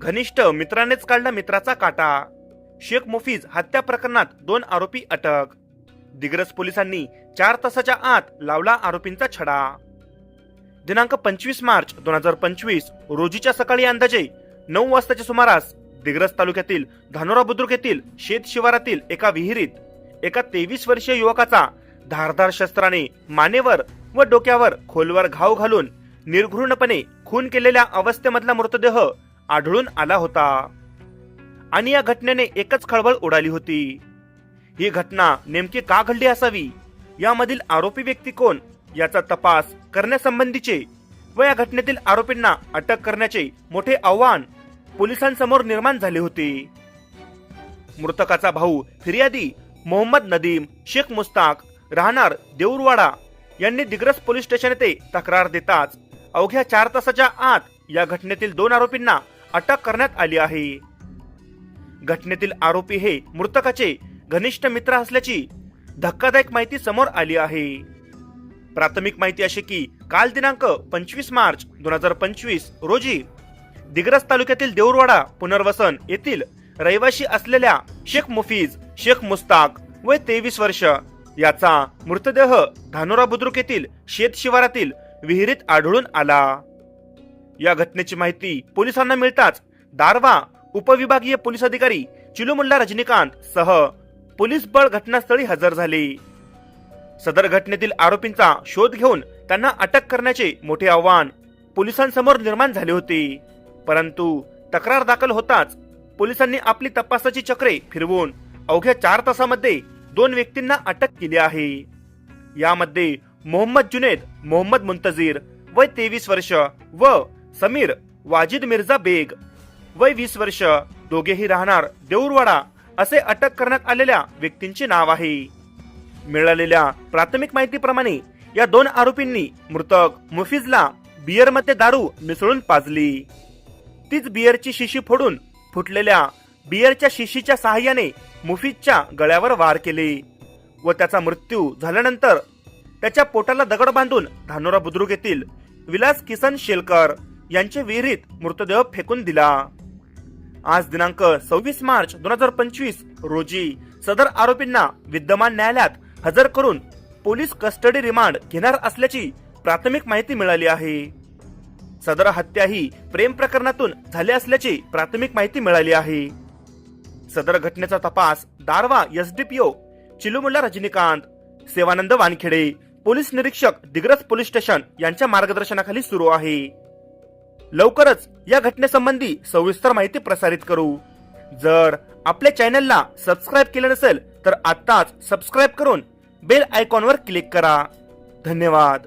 घनिष्ठ मित्रानेच काढला मित्राचा काटा. शेख मुफीज हत्या प्रकरणात दोन आरोपी अटक. दिग्रस पोलिसांनी चार तासाच्या आत लावला आरोपींचा छडा. दिनांक पंचवीस मार्च दोन हजार पंचवीस रोजीच्या सकाळी अंदाजे नऊ वाजताच्या सुमारास दिग्रस तालुक्यातील धानोरा बुद्रुक येथील शेत शिवारातील एका विहिरीत एका तेवीस वर्षीय युवकाचा धारधार शस्त्राने मानेवर व डोक्यावर खोलवर घाव घालून निर्घृणपणे खून केलेल्या अवस्थेमधला मृतदेह आढळून आला होता. आणि या घटनेने एकच खळबळ उडाली होती. ही घटना नेमकी का घडली असावी? यामधील आरोपी व्यक्ती कोण? याचा तपास करण्यासंबंधीचे व या घटनेतील आरोपींना अटक करण्याचे मोठे आव्हान पोलिसांसमोर निर्माण झाले होते. मृतकाचा भाऊ फिर्यादी मोहम्मद नदीम शेख मुस्ताक राहणार देऊरवाडा यांनी दिग्रस पोलीस स्टेशन येथे तक्रार देताच अवघ्या चार तासाच्या आत या घटनेतील दोन आरोपींना अटक करण्यात आली आहे. घटनेतील आरोपी हे मृतकाचे घनिष्ठ मित्र असल्याची धक्कादायक माहिती समोर आली आहे. प्राथमिक माहिती अशी की काल दिनांक पंचवीस मार्च दोन हजार पंचवीस रोजी दिग्रस तालुक्यातील देऊरवाडा पुनर्वसन येथील रहिवाशी असलेल्या शेख मुफीज शेख मुस्ताक वय तेवीस वर्ष याचा मृतदेह धानोरा बुद्रुक येथील शेत शिवारातील विहिरीत आढळून आला. या घटनेची माहिती पोलिसांना मिळताच दारवा उपविभागीय पोलीस अधिकारी चिलुमुल्ला रजनीकांत सह पोलीस बळ घटनास्थळी हजर झाले. सदर घटनेतील आरोपींचा शोध घेऊन त्यांना अटक करण्याचे मोठे आव्हान पोलिसांसमोर निर्माण झाले होते. परंतु तक्रार दाखल होताच पोलिसांनी आपली तपासाची चक्रे फिरवून अवघ्या चार तासामध्ये दोन व्यक्तींना अटक केली आहे. यामध्ये मोहम्मद जुनेद मोहम्मद मुंतजीर वय तेवीस वर्ष व समीर वाजिद मिर्झा बेग. वय वीस वर्ष दोघेही राहणार देऊरवाडा असे अटक करण्यात आलेल्या व्यक्तींचे नाव आहे. मिळालेल्या प्राथमिक माहितीप्रमाणे या दोन आरोपींनी मृतक मुफीजला बियरमध्ये दारू मिसळून पाजली. तीच बियरची शिशी फोडून फुटलेल्या बियरच्या शिशीच्या सहाय्याने मुफीजच्या गळ्यावर वार केले व त्याचा मृत्यू झाल्यानंतर त्याच्या पोटाला दगड बांधून धानोरा बुद्रुक येथील विलास किसन शेलकर यांच्या विहिरीत मृतदेह फेकून दिला. आज दिनांक सव्वीस मार्च दोन हजार पंचवीस रोजी सदर आरोपींना विद्यमान न्यायालयात हजर करून पोलीस कस्टडी रिमांड घेणार असल्याची प्राथमिक माहिती मिळाली आहे. सदर हत्या ही प्रेम प्रकरणातून झाली असल्याची प्राथमिक माहिती मिळाली आहे. सदर घटनेचा तपास दारवा एसडीपीओ चिलुमुल्ला रजनीकांत सेवानंद वानखेडे पोलीस निरीक्षक दिग्रस पोलीस स्टेशन यांच्या मार्गदर्शनाखाली सुरू आहे. लवकरच या घटनेसंबंधी सविस्तर माहिती प्रसारित करू. जर आपल्या चॅनलला सबस्क्राईब केले नसेल तर आत्ताच सबस्क्राईब करून बेल आयकॉनवर क्लिक करा. धन्यवाद.